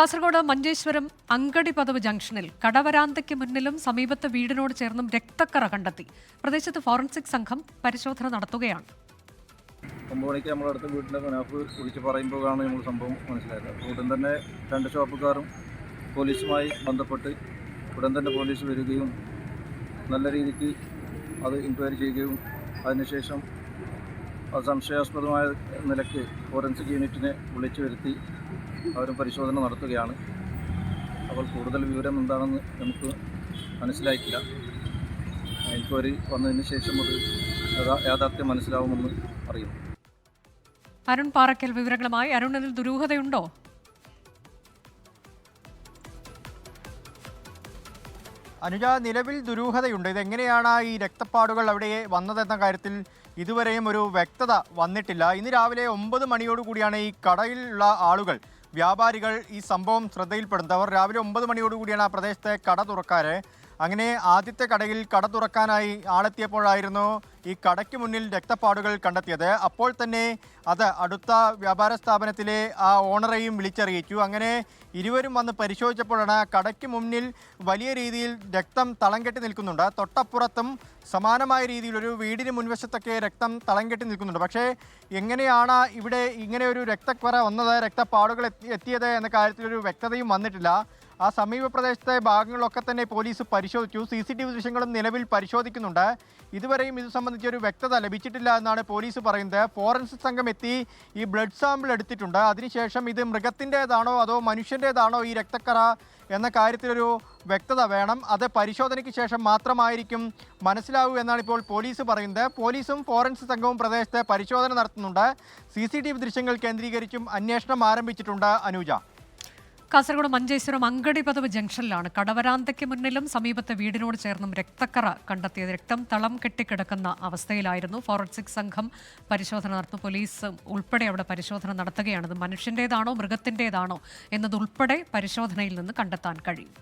കാസർഗോഡ് മഞ്ചേശ്വരം അങ്കടി പദവ് ജംഗ്ഷനിൽ കടവരാന്തയ്ക്ക് മുന്നിലും സമീപത്തെ വീടിനോട് ചേർന്നും രക്തക്കറ കണ്ടെത്തി. പ്രദേശത്ത് ഫോറൻസിക് സംഘം പരിശോധന നടത്തുകയാണ്. ഒമ്പത് മണിക്ക് നമ്മളടുത്ത വീട്ടിന്റെ മനാഫ് വിളിച്ച് പറയുമ്പോഴാണ് നമ്മൾ സംഭവം മനസ്സിലായത്. ഉടൻ തന്നെ രണ്ട് ഷോപ്പുകാരും പോലീസുമായി ബന്ധപ്പെട്ട് ഉടൻ തന്നെ പോലീസ് വരികയും നല്ല രീതിക്ക് അത് എൻക്വയറി ചെയ്യുകയും അതിനുശേഷം അത് സംശയാസ്പദമായ നിലയ്ക്ക് ഫോറൻസിക് യൂണിറ്റിനെ വിളിച്ചു വരുത്തി അവരും പരിശോധന നടത്തുകയാണ്. അപ്പോൾ കൂടുതൽ വിവരം എന്താണെന്ന് നമുക്ക് മനസ്സിലായിട്ടില്ല. എൻക്വയറി വന്നതിന് ശേഷം അത് യഥാ- യാഥാർത്ഥ്യം മനസ്സിലാവുമെന്ന് അറിയുന്നു. അരുൺ പാറക്കൽ വിവരങ്ങളുമായി. അരുണിൽ ദുരൂഹതയുണ്ടോ? അനുജ നിലവിൽ ദുരൂഹതയുണ്ട്. ഇതെങ്ങനെയാണ് ഈ രക്തപ്പാടുകൾ അവിടെ വന്നതെന്ന കാര്യത്തിൽ ഇതുവരെയും ഒരു വ്യക്തത വന്നിട്ടില്ല. ഇന്ന് രാവിലെ ഒമ്പത് മണിയോടുകൂടിയാണ് ഈ കടയിലുള്ള ആളുകൾ വ്യാപാരികൾ ഈ സംഭവം ശ്രദ്ധയിൽപ്പെടുന്നത് അവർ രാവിലെ ഒമ്പത് മണിയോടുകൂടിയാണ് ആ പ്രദേശത്തെ കട തുറക്കാറ്. അങ്ങനെ ആദ്യത്തെ കടയിൽ കട തുറക്കാനായി ആളെത്തിയപ്പോഴായിരുന്നു ഈ കടയ്ക്ക് മുന്നിൽ രക്തപ്പാടുകൾ കണ്ടെത്തിയത്. അപ്പോൾ തന്നെ അത് അടുത്ത വ്യാപാര സ്ഥാപനത്തിലെ ആ ഓണറെയും വിളിച്ചറിയിച്ചു. അങ്ങനെ ഇരുവരും വന്ന് പരിശോധിച്ചപ്പോഴാണ് കടയ്ക്ക് മുന്നിൽ വലിയ രീതിയിൽ രക്തം തളം കെട്ടി നിൽക്കുന്നുണ്ട്. തൊട്ടപ്പുറത്തും സമാനമായ രീതിയിൽ ഒരു വീടിന് മുൻവശത്തൊക്കെ രക്തം തളം കെട്ടി നിൽക്കുന്നുണ്ട്. പക്ഷേ എങ്ങനെയാണ് ഇവിടെ ഇങ്ങനെ ഒരു രക്തക്കുറ വന്നത് രക്തപ്പാടുകൾ എത്തി- എത്തിയത് എന്ന കാര്യത്തിലൊരു വ്യക്തതയും വന്നിട്ടില്ല. ആ സമീപ പ്രദേശത്തെ ഭാഗങ്ങളിലൊക്കെ തന്നെ പോലീസ് പരിശോധിച്ചു. സി സി ടി വി ദൃശ്യങ്ങളും നിലവിൽ പരിശോധിക്കുന്നുണ്ട്. ഇതുവരെയും ഇത് സംബന്ധിച്ച് ഒരു വ്യക്തത ലഭിച്ചിട്ടില്ല എന്നാണ് പോലീസ് പറയുന്നത്. ഫോറൻസിക് സംഘം എത്തി ഈ ബ്ലഡ് സാമ്പിൾ എടുത്തിട്ടുണ്ട്. അതിനുശേഷം ഇത് മൃഗത്തിന്റെതാണോ അതോ മനുഷ്യന്റെതാണോ ഈ രക്തക്കറ എന്ന കാര്യത്തിലൊരു വ്യക്തത വേണം. അത് പരിശോധനയ്ക്ക് ശേഷം മാത്രമായിരിക്കും മനസ്സിലാവൂ എന്നാണ് ഇപ്പോൾ പോലീസ് പറയുന്നത്. പോലീസും ഫോറൻസിക് സംഘവും പ്രദേശത്തെ പരിശോധന നടത്തുന്നുണ്ട്. സി ദൃശ്യങ്ങൾ കേന്ദ്രീകരിച്ചും അന്വേഷണം ആരംഭിച്ചിട്ടുണ്ട് അനുജ. കാസർഗോഡ് മഞ്ചേശ്വരം അങ്കടി പദവ് ജംഗ്ഷനിലാണ്. കടവരാന്തയ്ക്ക് മുന്നിലും സമീപത്തെ വീടിനോട് ചേർന്നും രക്തക്കറ കണ്ടെത്തിയത് രക്തം തളം കെട്ടിക്കിടക്കുന്ന അവസ്ഥയിലായിരുന്നു. ഫോറൻസിക് സംഘം പരിശോധന നടത്തുന്നു. പോലീസ് ഉൾപ്പെടെ അവിടെ പരിശോധന നടത്തുകയാണ്. ഇത് മനുഷ്യന്റേതാണോ മൃഗത്തിന്റേതാണോ എന്നതുൾപ്പെടെ പരിശോധനയിൽ നിന്ന് കണ്ടെത്താൻ കഴിയും.